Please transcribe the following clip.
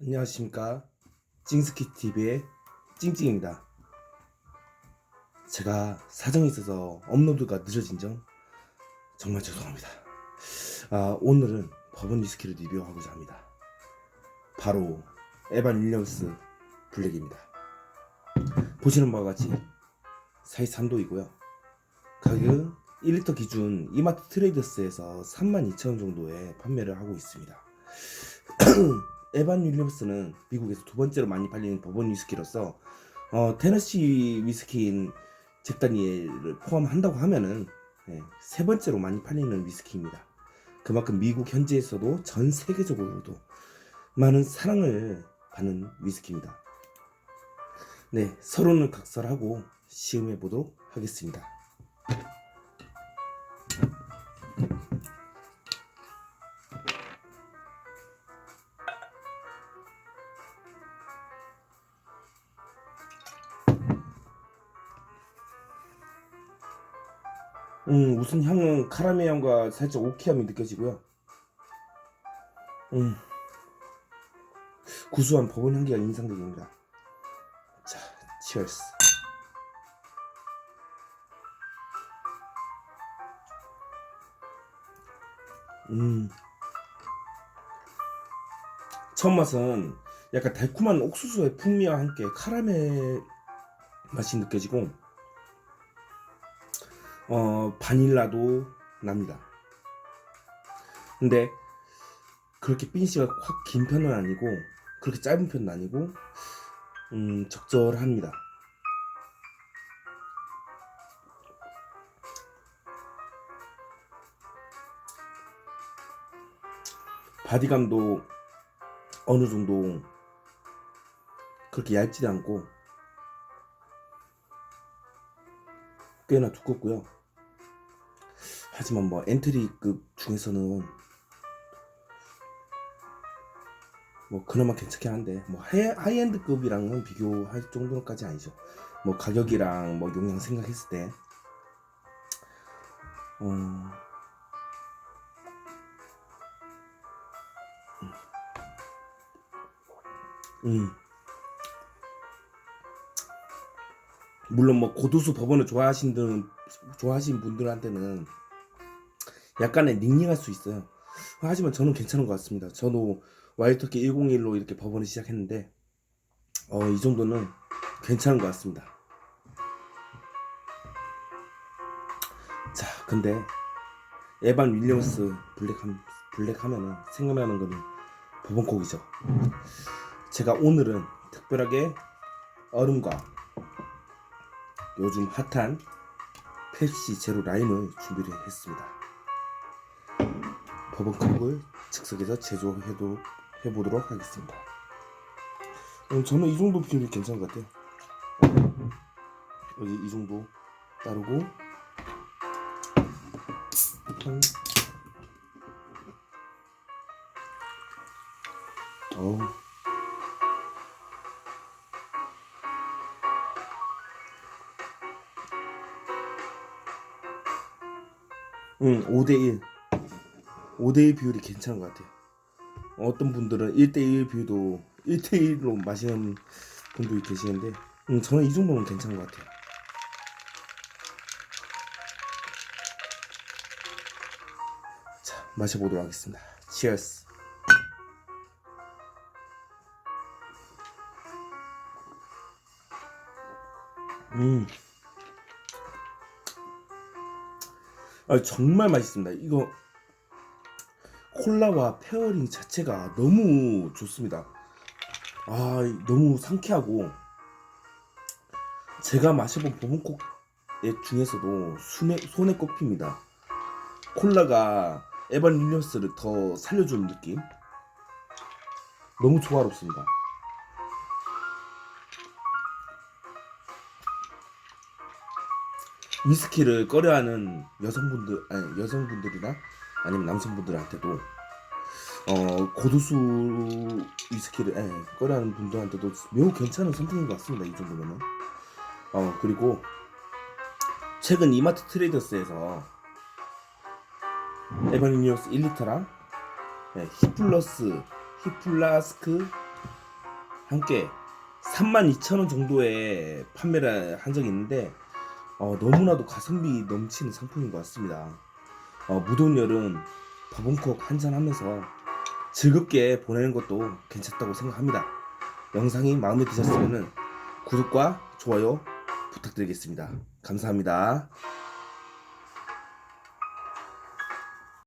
안녕하십니까. 찡스키TV의 찡찡입니다. 제가 사정이 있어서 업로드가 늦어진 점 정말 죄송합니다. 아, 오늘은 버번 위스키를 리뷰하고자 합니다. 바로 에반 윌리엄스 블랙입니다. 보시는 바와 같이 사이 3도이고요. 가격은 1리터 기준 이마트 트레이더스에서 32,000원 정도에 판매를 하고 있습니다 에반 윌리엄스는 미국에서 두 번째로 많이 팔리는 버번 위스키로서 어, 테너시 위스키인 잭다니엘을 포함한다고 하면은 예, 세 번째로 많이 팔리는 위스키입니다. 그만큼 미국 현지에서도 전 세계적으로도 많은 사랑을 받는 위스키입니다. 네, 서론을 각설하고 시음해 보도록 하겠습니다. 음, 우선 향은 카라멜 향과 살짝 오키함이 느껴지고요. 음, 구수한 버번 향기가 인상적입니다. 자, 치얼스. 음, 첫 맛은 약간 달콤한 옥수수의 풍미와 함께 카라멜 맛이 느껴지고 어 바닐라도 납니다. 근데 그렇게 빈씨가 확 긴 편은 아니고 그렇게 짧은 편은 아니고 음 적절합니다. 바디감도 어느 정도 그렇게 얇지 않고 꽤나 두껍고요. 하지만 뭐 엔트리급 중에서는 뭐 그나마 괜찮긴 한데 뭐 하이, 하이엔드급이랑은 비교할 정도까지 아니죠. 뭐 가격이랑 뭐 용량 생각했을 때 어. 음. 물론 뭐 고도수 법원을 좋아하시는 분들은- 좋아하시는 분들한테는 약간의 닝닝할 수 있어요. 하지만 저는 괜찮은 것 같습니다. 저도 와일터키 101로 이렇게 법원을 시작했는데 어, 이 정도는 괜찮은 것 같습니다. 자, 근데 에반 윌리엄스 블랙 함, 블랙 하면은 생각나는 거는 버번콕이죠. 제가 오늘은 특별하게 얼음과 요즘 핫한 펩시 제로 라임을 준비를 했습니다. 버번컵을 즉석에서 제조해도 해보도록 하겠습니다. 음, 저는 이 정도 비율이 괜찮은 것 같아요. 여기 이 정도 따르고 한 어우 응, 5대1. 5대1 비율이 괜찮은 것 같아요. 어떤 분들은 1대1 비율도 1대1로 마시는 분들이 계시는데, 응, 저는 이 정도면 괜찮은 것 같아요. 자, 마셔보도록 하겠습니다. 치얼스. 음. 아, 정말 맛있습니다. 이거 콜라와 페어링 자체가 너무 좋습니다. 아, 너무 상쾌하고 제가 마셔본 보문콕 중에서도 손에, 손에 꼽힙니다. 콜라가 에반 윌리엄스를 더 살려주는 느낌? 너무 조화롭습니다. 위스키를 꺼려하는 여성분들 아니 여성분들이나 아니면 남성분들한테도 어 고도수 위스키를 예, 꺼려하는 분들한테도 매우 괜찮은 선택인 것 같습니다 이 정도면은 어 그리고 최근 이마트 트레이더스에서 에바니니오스 1리터랑 네, 히플러스 히플라스크 함께 32,000원 정도에 판매를 한 적이 있는데 어, 너무나도 가성비 넘치는 상품인 것 같습니다. 어, 무더운 여름 버번콕 한잔 하면서 즐겁게 보내는 것도 괜찮다고 생각합니다. 영상이 마음에 드셨으면 구독과 좋아요 부탁드리겠습니다. 감사합니다.